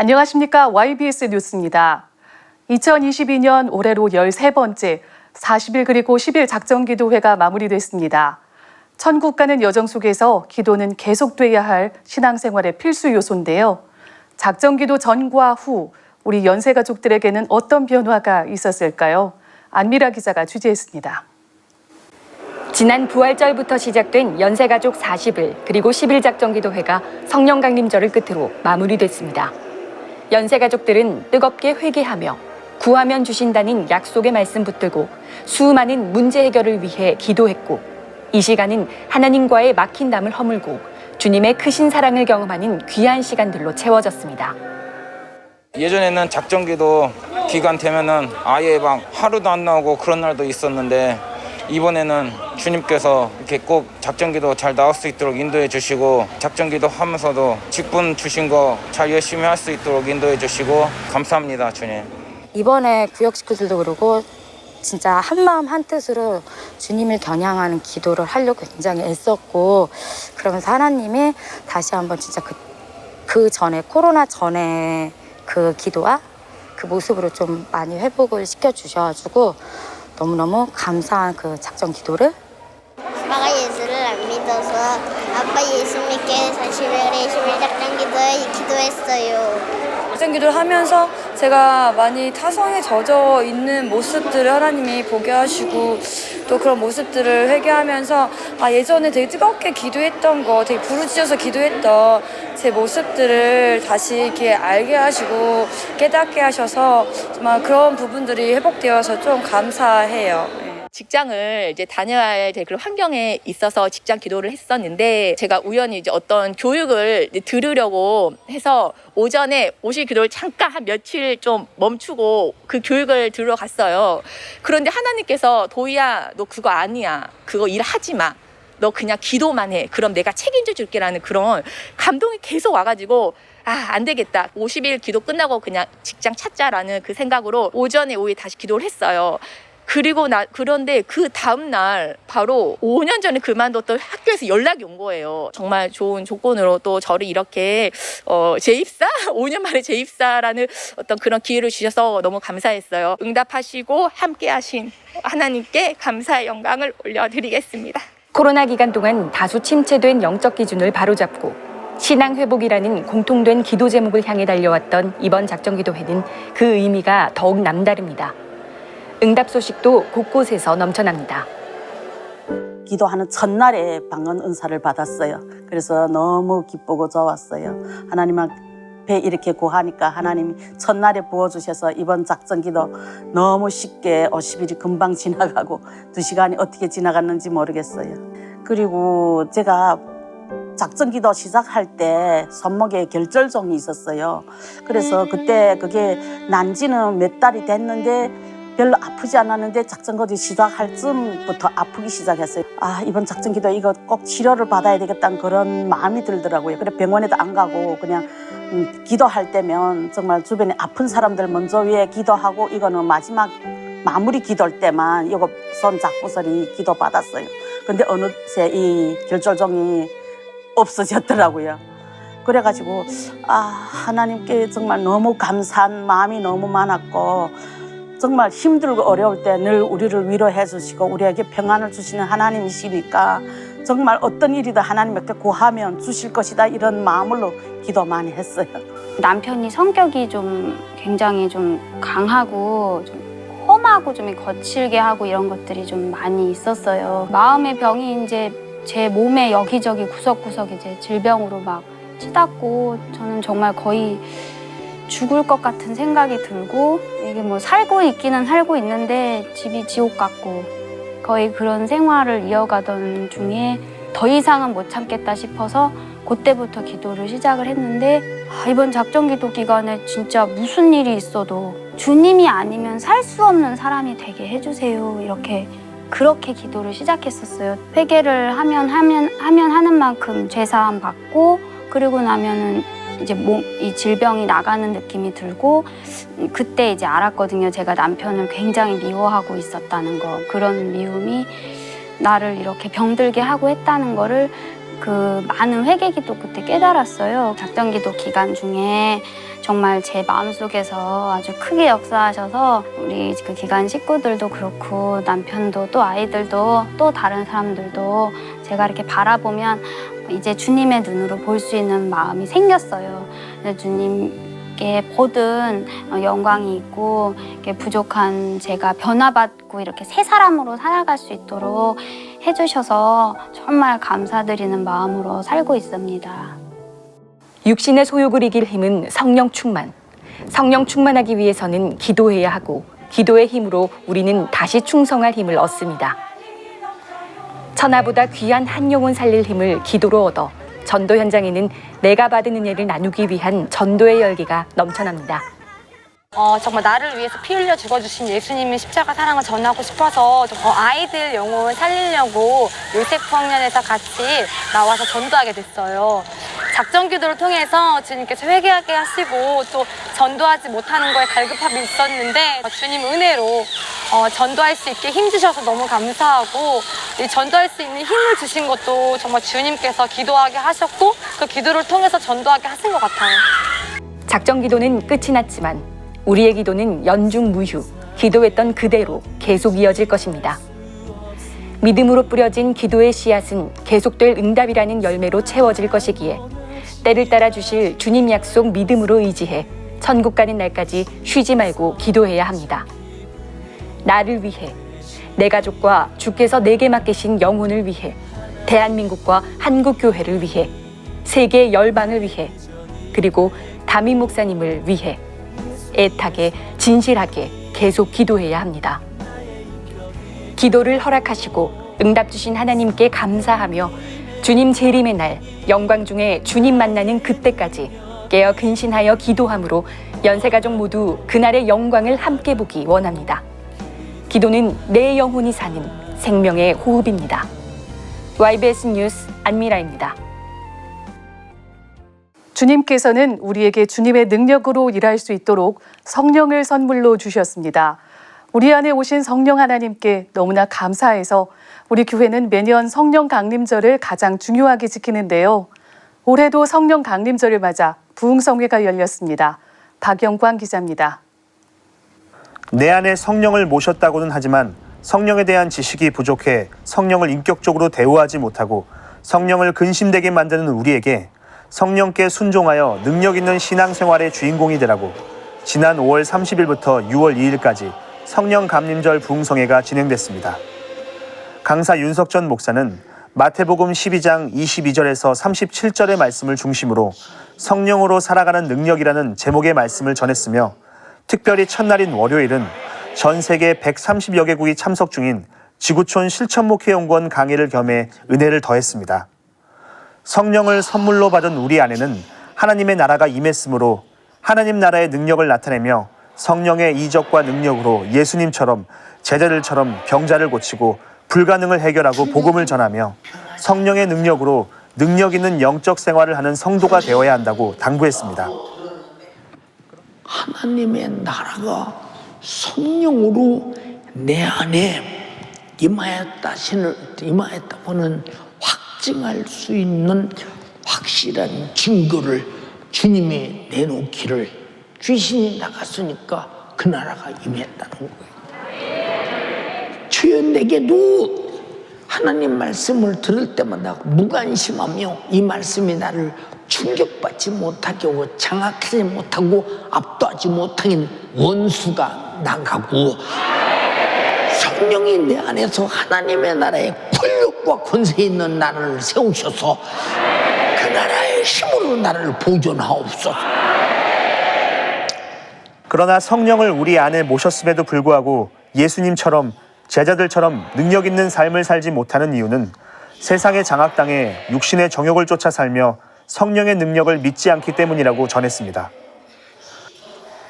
안녕하십니까. YBS 뉴스입니다. 2022년 올해로 13번째 40일 그리고 10일 작정기도회가 마무리됐습니다. 천국 가는 여정 속에서 기도는 계속돼야 할 신앙생활의 필수 요소인데요. 작정기도 전과 후 우리 연세 가족들에게는 어떤 변화가 있었을까요? 안미라 기자가 취재했습니다. 지난 부활절부터 시작된 연세가족 40일 그리고 10일 작정기도회가 성령 강림절을 끝으로 마무리됐습니다. 연세 가족들은 뜨겁게 회개하며 구하면 주신다는 약속의 말씀 붙들고 수많은 문제 해결을 위해 기도했고 이 시간은 하나님과의 막힌 담을 허물고 주님의 크신 사랑을 경험하는 귀한 시간들로 채워졌습니다. 예전에는 작정기도 기간 되면은 아예 막 하루도 안 나오고 그런 날도 있었는데 이번에는 주님께서 이렇게 꼭 작정기도 잘 나올 수 있도록 인도해 주시고 작정기도 하면서도 직분 주신 거 잘 열심히 할 수 있도록 인도해 주시고 감사합니다 주님. 이번에 구역 식구들도 그러고 진짜 한 마음 한 뜻으로 주님을 겨냥하는 기도를 하려고 굉장히 애썼고 그러면서 하나님이 다시 한번 진짜 그, 그 전에 코로나 전에 그 기도와 그 모습으로 좀 많이 회복을 시켜 주셔가지고 너무너무 감사한 그 작정 기도를 아빠가 예수를 안 믿어서 아빠 예수 믿게 40일에 20일 작전 기도에 기도했어요. 작전 기도를 하면서 제가 많이 타성에 젖어 있는 모습들을 하나님이 보게 하시고 또 그런 모습들을 회개하면서 아 예전에 되게 뜨겁게 기도했던 거 되게 부르짖어서 기도했던 제 모습들을 다시 이렇게 알게 하시고 깨닫게 하셔서 정말 그런 부분들이 회복되어서 좀 감사해요. 네. 직장을 이제 다녀야 될 그런 환경에 있어서 직장 기도를 했었는데 제가 우연히 이제 어떤 교육을 이제 들으려고 해서 오전에 오실 기도를 잠깐 한 며칠 좀 멈추고 그 교육을 들으러 갔어요. 그런데 하나님께서 도희야 너 그거 아니야. 그거 일하지 마. 너 그냥 기도만 해. 그럼 내가 책임져 줄게라는 그런 감동이 계속 와가지고 아, 안 되겠다. 50일 기도 끝나고 그냥 직장 찾자라는 그 생각으로 오전에 오후에 다시 기도를 했어요. 그리고 나 그런데 그 다음 날 바로 5년 전에 그만뒀던 학교에서 연락이 온 거예요. 정말 좋은 조건으로 또 저를 이렇게 어 재입사 5년 만에 재입사라는 어떤 그런 기회를 주셔서 너무 감사했어요. 응답하시고 함께하신 하나님께 감사의 영광을 올려드리겠습니다. 코로나 기간 동안 다수 침체된 영적 기준을 바로잡고 신앙 회복이라는 공통된 기도 제목을 향해 달려왔던 이번 작정기도회는 그 의미가 더욱 남다릅니다. 응답 소식도 곳곳에서 넘쳐납니다. 기도하는 첫날에 방언 은사를 받았어요. 그래서 너무 기쁘고 좋았어요. 하나님 앞에 이렇게 구하니까 하나님이 첫날에 부어주셔서 이번 작전 기도 너무 쉽게 50일이 금방 지나가고 두 시간이 어떻게 지나갔는지 모르겠어요. 그리고 제가 작전 기도 시작할 때 손목에 결절종이 있었어요. 그래서 그때 그게 난지는 몇 달이 됐는데 별로 아프지 않았는데 작전기도 시작할 쯤부터 아프기 시작했어요. 아 이번 작전기도 이거 꼭 치료를 받아야 되겠다는 그런 마음이 들더라고요. 그래 병원에도 안 가고 그냥 음, 기도할 때면 정말 주변에 아픈 사람들 먼저 위에 기도하고 이거는 마지막 마무리 기도할 때만 이거 손 잡고서리 기도 받았어요. 근데 어느새 이 결절종이 없어졌더라고요. 그래가지고 아 하나님께 정말 너무 감사한 마음이 너무 많았고 정말 힘들고 어려울 때 늘 우리를 위로해 주시고 우리에게 평안을 주시는 하나님이시니까 정말 어떤 일이든 하나님께 구하면 주실 것이다 이런 마음으로 기도 많이 했어요. 남편이 성격이 좀 굉장히 좀 강하고 좀 험하고 좀 거칠게 하고 이런 것들이 좀 많이 있었어요. 마음의 병이 이제 제 몸의 여기저기 구석구석 이제 질병으로 막 치닫고 저는 정말 거의 죽을 것 같은 생각이 들고 이게 뭐 살고 있기는 살고 있는데 집이 지옥 같고 거의 그런 생활을 이어가던 중에 더 이상은 못 참겠다 싶어서 그때부터 기도를 시작을 했는데 아, 이번 작전 기도 기간에 진짜 무슨 일이 있어도 주님이 아니면 살 수 없는 사람이 되게 해주세요 이렇게 그렇게 기도를 시작했었어요. 회개를 하면 하면 하면 하는 만큼 죄사함 받고 그리고 나면은 이제 몸 이 질병이 나가는 느낌이 들고 음, 그때 이제 알았거든요. 제가 남편을 굉장히 미워하고 있었다는 거. 그런 미움이 나를 이렇게 병들게 하고 했다는 거를 그 많은 회개기도 그때 깨달았어요. 작전기도 기간 중에 정말 제 마음속에서 아주 크게 역사하셔서 우리 그 기관 식구들도 그렇고 남편도 또 아이들도 또 다른 사람들도 제가 이렇게 바라보면 이제 주님의 눈으로 볼 수 있는 마음이 생겼어요. 주님께 모든 영광이 있고 부족한 제가 변화받고 이렇게 새 사람으로 살아갈 수 있도록 해주셔서 정말 감사드리는 마음으로 살고 있습니다. 육신의 소욕을 이길 힘은 성령 충만. 성령 충만하기 위해서는 기도해야 하고 기도의 힘으로 우리는 다시 충성할 힘을 얻습니다. 천하보다 귀한 한 영혼 살릴 힘을 기도로 얻어 전도 현장에는 내가 받은 은혜를 나누기 위한 전도의 열기가 넘쳐납니다. 어, 정말 나를 위해서 피 흘려 죽어주신 예수님의 십자가 사랑을 전하고 싶어서 어, 아이들 영혼 살리려고 요세프 학년에서 같이 나와서 전도하게 됐어요. 작전 기도를 통해서 주님께서 회개하게 하시고 또 전도하지 못하는 거에 갈급함이 있었는데 어, 주님 은혜로 어, 전도할 수 있게 힘 주셔서 너무 감사하고 이 전도할 수 있는 힘을 주신 것도 정말 주님께서 기도하게 하셨고 그 기도를 통해서 전도하게 하신 것 같아요. 작전 기도는 끝이 났지만 우리의 기도는 연중 무휴, 기도했던 그대로 계속 이어질 것입니다. 믿음으로 뿌려진 기도의 씨앗은 계속될 응답이라는 열매로 채워질 것이기에 때를 따라 주실 주님 약속 믿음으로 의지해 천국 가는 날까지 쉬지 말고 기도해야 합니다. 나를 위해, 내 가족과 주께서 내게 맡기신 영혼을 위해, 대한민국과 한국 교회를 위해, 세계 열방을 위해, 그리고 담임 목사님을 위해 애타게 진실하게 계속 기도해야 합니다. 기도를 허락하시고 응답 주신 하나님께 감사하며 주님 재림의 날 영광 중에 주님 만나는 그때까지 깨어 근신하여 기도함으로 연세가족 모두 그날의 영광을 함께 보기 원합니다. 기도는 내 영혼이 사는 생명의 호흡입니다. YBS 뉴스 안미라입니다. 주님께서는 우리에게 주님의 능력으로 일할 수 있도록 성령을 선물로 주셨습니다. 우리 안에 오신 성령 하나님께 너무나 감사해서 우리 교회는 매년 성령 강림절을 가장 중요하게 지키는데요. 올해도 성령 강림절을 맞아 부흥성회가 열렸습니다. 박영광 기자입니다. 내 안에 성령을 모셨다고는 하지만 성령에 대한 지식이 부족해 성령을 인격적으로 대우하지 못하고 성령을 근심되게 만드는 우리에게 성령께 순종하여 능력 있는 신앙생활의 주인공이 되라고 지난 5월 30일부터 6월 2일까지 성령 감림절 부흥성회가 진행됐습니다. 강사 윤석전 목사는 마태복음 12장 22절에서 37절의 말씀을 중심으로 성령으로 살아가는 능력이라는 제목의 말씀을 전했으며 특별히 첫날인 월요일은 전 세계 130여 개국이 참석 중인 지구촌 실천목회 연구원 강의를 겸해 은혜를 더했습니다. 성령을 선물로 받은 우리 안에는 하나님의 나라가 임했으므로 하나님 나라의 능력을 나타내며 성령의 이적과 능력으로 예수님처럼 제자들처럼 병자를 고치고 불가능을 해결하고 복음을 전하며 성령의 능력으로 능력 있는 영적 생활을 하는 성도가 되어야 한다고 당부했습니다. 하나님의 나라가 성령으로 내 안에 임하였다 신을 임하였다고는 확증할 수 있는 확실한 증거를 주님이 내놓기를 귀신이 나갔으니까 그 나라가 임했다는 거예요. 주여 내게도 하나님 말씀을 들을 때마다 무관심하며 이 말씀이 나를 충격받지 못하게 하고 장악하지 못하고 압도하지 못하긴 원수가 나가고 성령이 내 안에서 하나님의 나라의 권력과 권세 있는 나라를 세우셔서 그 나라의 힘으로 나를 보존하옵소서. 그러나 성령을 우리 안에 모셨음에도 불구하고 예수님처럼 제자들처럼 능력 있는 삶을 살지 못하는 이유는 세상의 장악당해 육신의 정욕을 쫓아 살며 성령의 능력을 믿지 않기 때문이라고 전했습니다.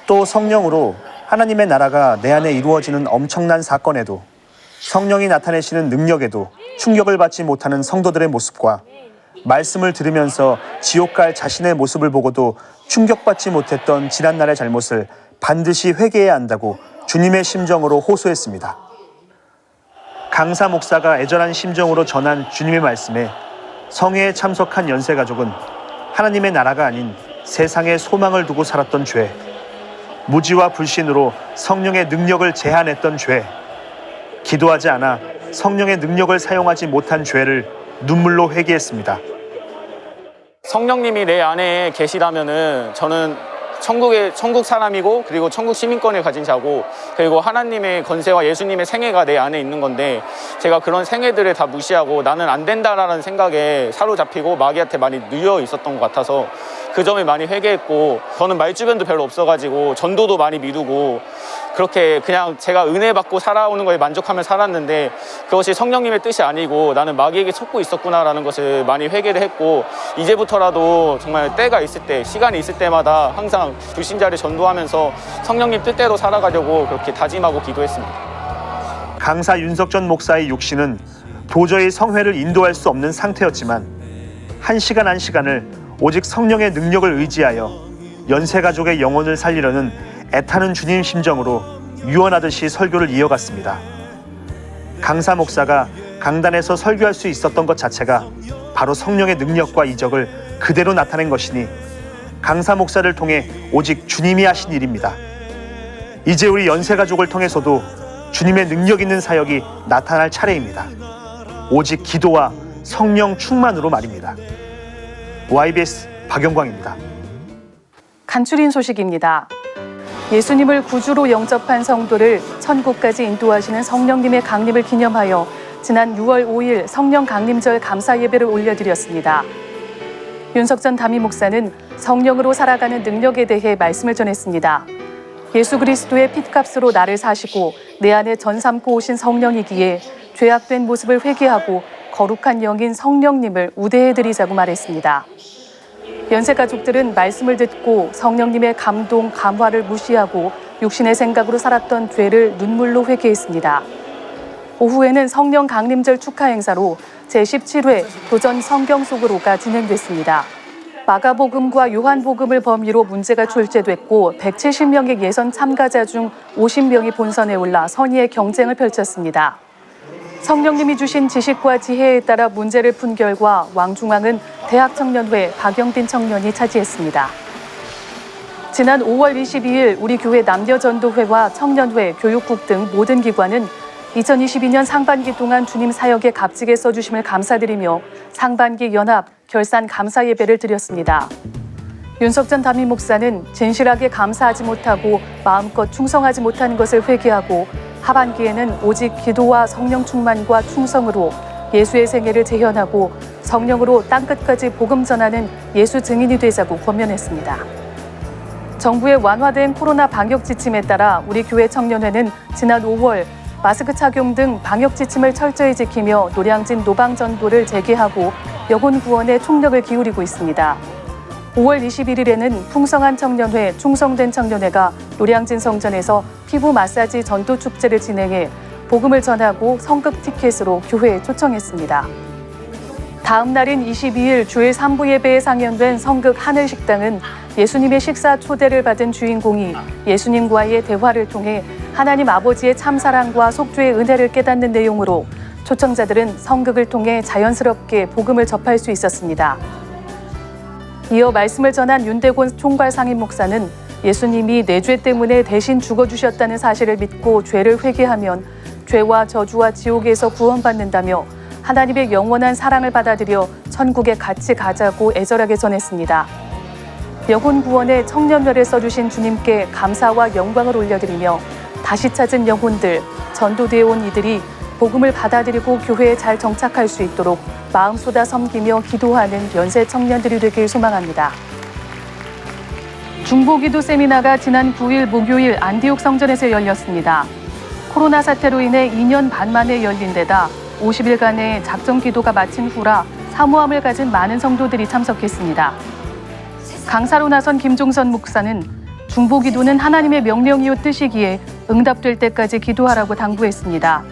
또 성령으로 하나님의 나라가 내 안에 이루어지는 엄청난 사건에도 성령이 나타내시는 능력에도 충격을 받지 못하는 성도들의 모습과 말씀을 들으면서 지옥 갈 자신의 모습을 보고도 충격받지 못했던 지난날의 잘못을 반드시 회개해야 한다고 주님의 심정으로 호소했습니다. 강사 목사가 애절한 심정으로 전한 주님의 말씀에 성회에 참석한 연세 가족은 하나님의 나라가 아닌 세상에 소망을 두고 살았던 죄, 무지와 불신으로 성령의 능력을 제한했던 죄, 기도하지 않아 성령의 능력을 사용하지 못한 죄를 눈물로 회개했습니다. 성령님이 내 안에 계시다면은 저는 천국의 천국 사람이고 그리고 천국 시민권을 가진 자고 그리고 하나님의 건세와 예수님의 생애가 내 안에 있는 건데 제가 그런 생애들을 다 무시하고 나는 안 된다라는 생각에 사로잡히고 마귀한테 많이 누여 있었던 것 같아서 그 점을 많이 회개했고 저는 말주변도 별로 없어가지고 전도도 많이 미루고 그렇게 그냥 제가 은혜 받고 살아오는 거에 만족하며 살았는데 그것이 성령님의 뜻이 아니고 나는 마귀에게 속고 있었구나라는 것을 많이 회개를 했고 이제부터라도 정말 때가 있을 때 시간이 있을 때마다 항상 불신자를 전도하면서 성령님 뜻대로 살아가려고 그렇게 다짐하고 기도했습니다. 강사 윤석 전 목사의 육신은 도저히 성회를 인도할 수 없는 상태였지만 한 시간 한 시간을 오직 성령의 능력을 의지하여 연세 가족의 영혼을 살리려는 애타는 주님 심정으로 유언하듯이 설교를 이어갔습니다. 강사 목사가 강단에서 설교할 수 있었던 것 자체가 바로 성령의 능력과 이적을 그대로 나타낸 것이니 강사 목사를 통해 오직 주님이 하신 일입니다. 이제 우리 연세 가족을 통해서도 주님의 능력 있는 사역이 나타날 차례입니다. 오직 기도와 성령 충만으로 말입니다. YBS 박영광입니다. 간추린 소식입니다. 예수님을 구주로 영접한 성도를 천국까지 인도하시는 성령님의 강림을 기념하여 지난 6월 5일 성령 강림절 감사 예배를 올려드렸습니다. 윤석 전 담임 목사는 성령으로 살아가는 능력에 대해 말씀을 전했습니다. 예수 그리스도의 핏값으로 나를 사시고 내 안에 전삼고 오신 성령이기에 죄악된 모습을 회개하고 거룩한 영인 성령님을 우대해드리자고 말했습니다. 연세 가족들은 말씀을 듣고 성령님의 감동, 감화를 무시하고 육신의 생각으로 살았던 죄를 눈물로 회개했습니다. 오후에는 성령 강림절 축하 행사로 제17회 도전 성경 속으로가 진행됐습니다. 마가복음과 요한복음을 범위로 문제가 출제됐고 170명의 예선 참가자 중 50명이 본선에 올라 선의의 경쟁을 펼쳤습니다. 성령님이 주신 지식과 지혜에 따라 문제를 푼 결과 왕중왕은 대학청년회 박영빈 청년이 차지했습니다. 지난 5월 22일 우리 교회 남녀전도회와 청년회, 교육국 등 모든 기관은 2022년 상반기 동안 주님 사역에 값지게 써주심을 감사드리며 상반기 연합 결산 감사 예배를 드렸습니다. 윤석 전 담임 목사는 진실하게 감사하지 못하고 마음껏 충성하지 못한 것을 회개하고 하반기에는 오직 기도와 성령 충만과 충성으로 예수의 생애를 재현하고 성령으로 땅끝까지 복음 전하는 예수 증인이 되자고 권면했습니다. 정부의 완화된 코로나 방역 지침에 따라 우리 교회 청년회는 지난 5월 마스크 착용 등 방역 지침을 철저히 지키며 노량진 노방 전도를 재개하고 여군 구원에 총력을 기울이고 있습니다. 5월 21일에는 풍성한 청년회, 충성된 청년회가 노량진 성전에서 피부 마사지 전도 축제를 진행해 복음을 전하고 성급 티켓으로 교회에 초청했습니다. 다음 날인 22일 주일 3부 예배에 상연된 성극 하늘식당은 예수님의 식사 초대를 받은 주인공이 예수님과의 대화를 통해 하나님 아버지의 참사랑과 속죄의 은혜를 깨닫는 내용으로 초청자들은 성극을 통해 자연스럽게 복음을 접할 수 있었습니다. 이어 말씀을 전한 윤대곤 총괄 상임 목사는 예수님이 내 죄 때문에 대신 죽어주셨다는 사실을 믿고 죄를 회개하면 죄와 저주와 지옥에서 구원받는다며 하나님의 영원한 사랑을 받아들여 천국에 같이 가자고 애절하게 전했습니다. 영혼 구원에 청년별을 써주신 주님께 감사와 영광을 올려드리며 다시 찾은 영혼들, 전도되어 온 이들이 복음을 받아들이고 교회에 잘 정착할 수 있도록 마음 쏟아 섬기며 기도하는 연세 청년들이 되길 소망합니다. 중보기도 세미나가 지난 9일 목요일 안디옥 성전에서 열렸습니다. 코로나 사태로 인해 2년 반 만에 열린 데다 50일간의 작정 기도가 마친 후라 사모함을 가진 많은 성도들이 참석했습니다. 강사로 나선 김종선 목사는 중보 기도는 하나님의 명령이요 뜻이기에 응답될 때까지 기도하라고 당부했습니다.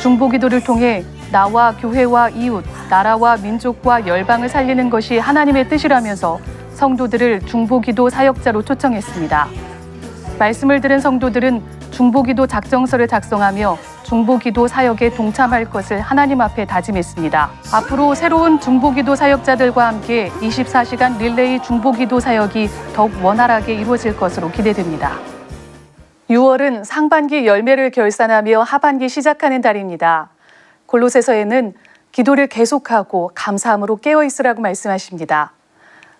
중보 기도를 통해 나와 교회와 이웃, 나라와 민족과 열방을 살리는 것이 하나님의 뜻이라면서 성도들을 중보 기도 사역자로 초청했습니다. 말씀을 들은 성도들은 중보 기도 작정서를 작성하며 중보기도 사역에 동참할 것을 하나님 앞에 다짐했습니다. 앞으로 새로운 중보기도 사역자들과 함께 24시간 릴레이 중보기도 사역이 더욱 원활하게 이루어질 것으로 기대됩니다. 6월은 상반기 열매를 결산하며 하반기 시작하는 달입니다. 골로새서에는 기도를 계속하고 감사함으로 깨어 있으라고 말씀하십니다.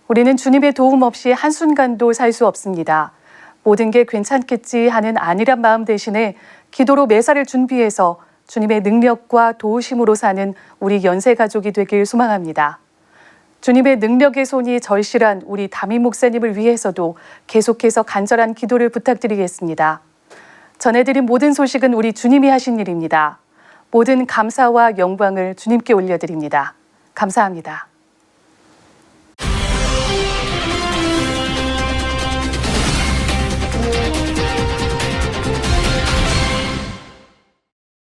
우리는 주님의 도움 없이 한순간도 살 수 없습니다. 모든 게 괜찮겠지 하는 안일한 마음 대신에 기도로 매사를 준비해서 주님의 능력과 도우심으로 사는 우리 연세 가족이 되길 소망합니다. 주님의 능력의 손이 절실한 우리 담임 목사님을 위해서도 계속해서 간절한 기도를 부탁드리겠습니다. 전해드린 모든 소식은 우리 주님이 하신 일입니다. 모든 감사와 영광을 주님께 올려드립니다. 감사합니다.